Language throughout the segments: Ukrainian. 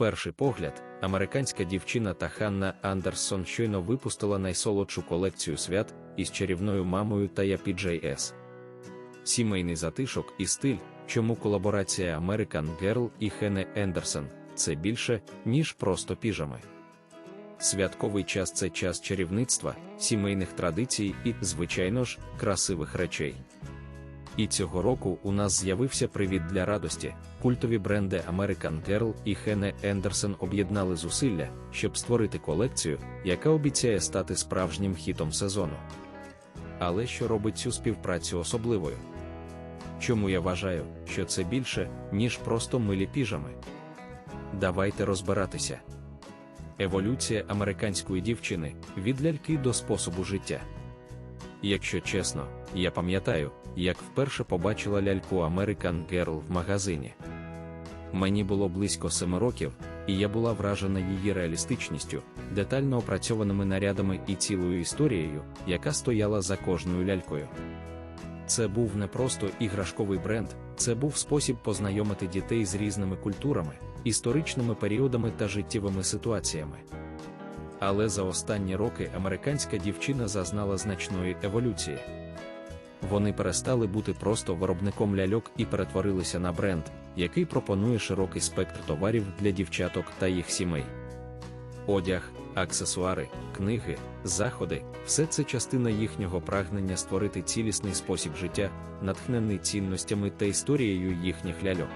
перший погляд, американська дівчина та Ханна Андерсон щойно випустила найсолодшу колекцію свят із чарівною мамою та PJS. Сімейний затишок і стиль, чому колаборація American Girl і Хене Ендерсон це більше, ніж просто піжами. Святковий час це час чарівництва, сімейних традицій і, звичайно ж, красивих речей. І цього року у нас з'явився привід для радості. Культові бренди American Girl і Хене Ендерсон об'єднали зусилля, щоб створити колекцію, яка обіцяє стати справжнім хітом сезону. Але що робить цю співпрацю особливою? Чому я вважаю, що це більше, ніж просто милі піжами? Давайте розбиратися. Еволюція американської дівчини від ляльки до способу життя. Якщо чесно, я пам'ятаю, як вперше побачила ляльку American Girl в магазині. Мені було близько семи років, і я була вражена її реалістичністю, детально опрацьованими нарядами і цілою історією, яка стояла за кожною лялькою. Це був не просто іграшковий бренд, це був спосіб познайомити дітей з різними культурами, історичними періодами та життєвими ситуаціями. Але за останні роки американська дівчина зазнала значної еволюції. Вони перестали бути просто виробником ляльок і перетворилися на бренд, який пропонує широкий спектр товарів для дівчаток та їх сімей. Одяг, аксесуари, книги, заходи все це частина їхнього прагнення створити цілісний спосіб життя, натхнений цінностями та історією їхніх ляльок.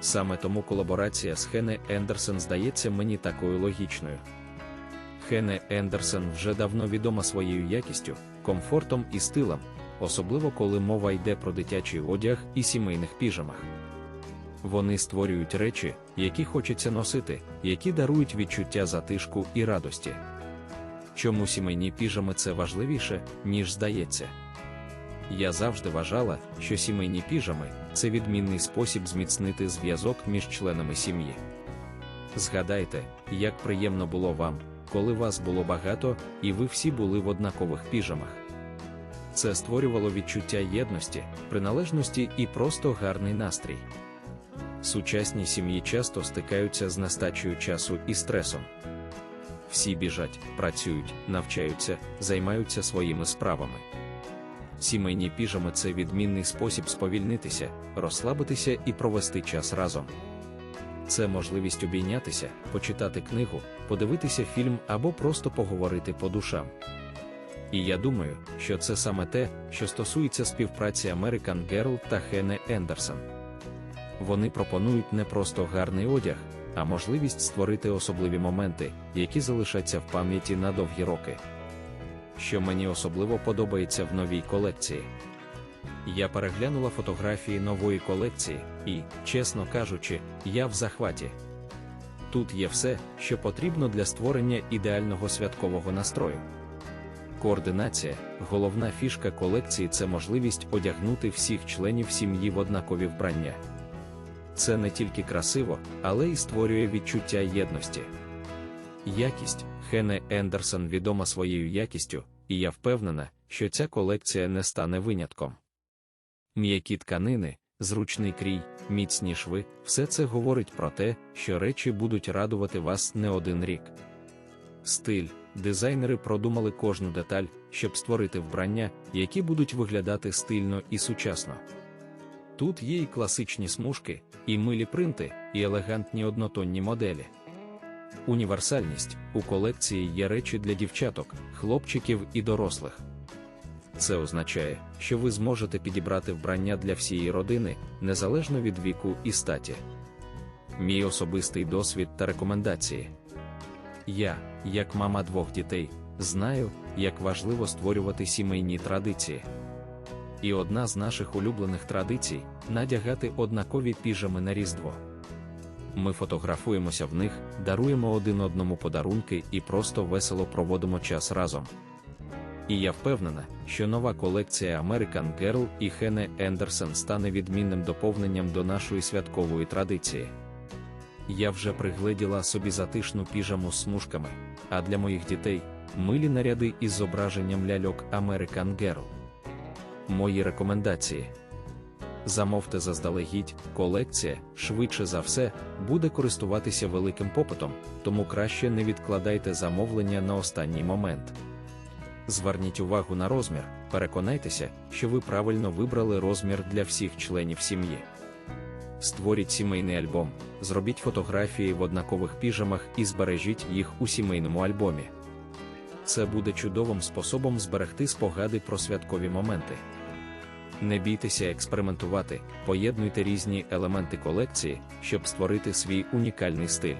Саме тому колаборація з Хене Ендерсон здається мені такою логічною. Хене Ендерсон вже давно відома своєю якістю, комфортом і стилем, особливо коли мова йде про дитячий одяг і сімейних піжамах. Вони створюють речі, які хочеться носити, які дарують відчуття затишку і радості. Чому сімейні піжами це важливіше, ніж здається? Я завжди вважала, що сімейні піжами це відмінний спосіб зміцнити зв'язок між членами сім'ї. Згадайте, як приємно було вам, коли вас було багато, і ви всі були в однакових піжамах. Це створювало відчуття єдності, приналежності і просто гарний настрій. Сучасні сім'ї часто стикаються з нестачею часу і стресом. Всі біжать, працюють, навчаються, займаються своїми справами. Сімейні піжами це відмінний спосіб сповільнитися, розслабитися і провести час разом. Це можливість обійнятися, почитати книгу, подивитися фільм або просто поговорити по душам. І я думаю, що це саме те, що стосується співпраці American Girl та Хене Ендерсон. Вони пропонують не просто гарний одяг, а можливість створити особливі моменти, які залишаться в пам'яті на довгі роки. Що мені особливо подобається в новій колекції. Я переглянула фотографії нової колекції, і, чесно кажучи, я в захваті. Тут є все, що потрібно для створення ідеального святкового настрою. Координація, головна фішка колекції це можливість одягнути всіх членів сім'ї в однакові вбрання. Це не тільки красиво, але й створює відчуття єдності. Якість Хене Ендерсон відома своєю якістю, і я впевнена, що ця колекція не стане винятком. М'які тканини, зручний крій, міцні шви все це говорить про те, що речі будуть радувати вас не один рік. Стиль, дизайнери продумали кожну деталь, щоб створити вбрання, які будуть виглядати стильно і сучасно. Тут є і класичні смужки, і милі принти, і елегантні однотонні моделі. Універсальність у колекції є речі для дівчаток, хлопчиків і дорослих. Це означає, що ви зможете підібрати вбрання для всієї родини, незалежно від віку і статі. Мій особистий досвід та рекомендації. Я, як мама двох дітей, знаю, як важливо створювати сімейні традиції. І одна з наших улюблених традицій надягати однакові піжами на Різдво. Ми фотографуємося в них, даруємо один одному подарунки і просто весело проводимо час разом. І я впевнена, що нова колекція American Girl і Хене Ендерсон стане відмінним доповненням до нашої святкової традиції. Я вже пригледіла собі затишну піжаму з смужками, а для моїх дітей милі наряди із зображенням ляльок American Girl. Мої рекомендації. Замовте заздалегідь, колекція, швидше за все, буде користуватися великим попитом, тому краще не відкладайте замовлення на останній момент. Зверніть увагу на розмір, переконайтеся, що ви правильно вибрали розмір для всіх членів сім'ї. Створіть сімейний альбом, зробіть фотографії в однакових піжамах і збережіть їх у сімейному альбомі. Це буде чудовим способом зберегти спогади про святкові моменти. Не бійтеся експериментувати, поєднуйте різні елементи колекції, щоб створити свій унікальний стиль.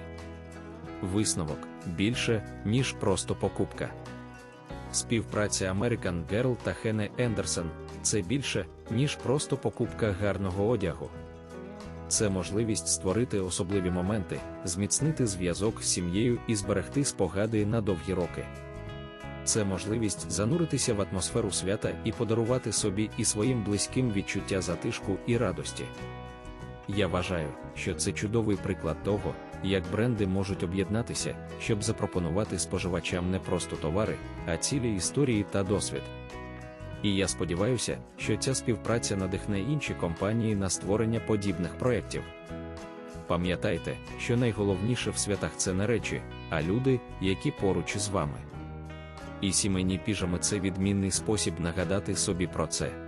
Висновок більше, ніж просто покупка. Співпраця American Girl та Хене Ендерсон це більше, ніж просто покупка гарного одягу. Це можливість створити особливі моменти, зміцнити зв'язок з сім'єю і зберегти спогади на довгі роки. Це можливість зануритися в атмосферу свята і подарувати собі і своїм близьким відчуття затишку і радості. Я вважаю, що це чудовий приклад того, як бренди можуть об'єднатися, щоб запропонувати споживачам не просто товари, а цілі історії та досвід. І я сподіваюся, що ця співпраця надихне інші компанії на створення подібних проєктів. Пам'ятайте, що найголовніше в святах це не речі, а люди, які поруч з вами. І сімейні піжами це відмінний спосіб нагадати собі про це.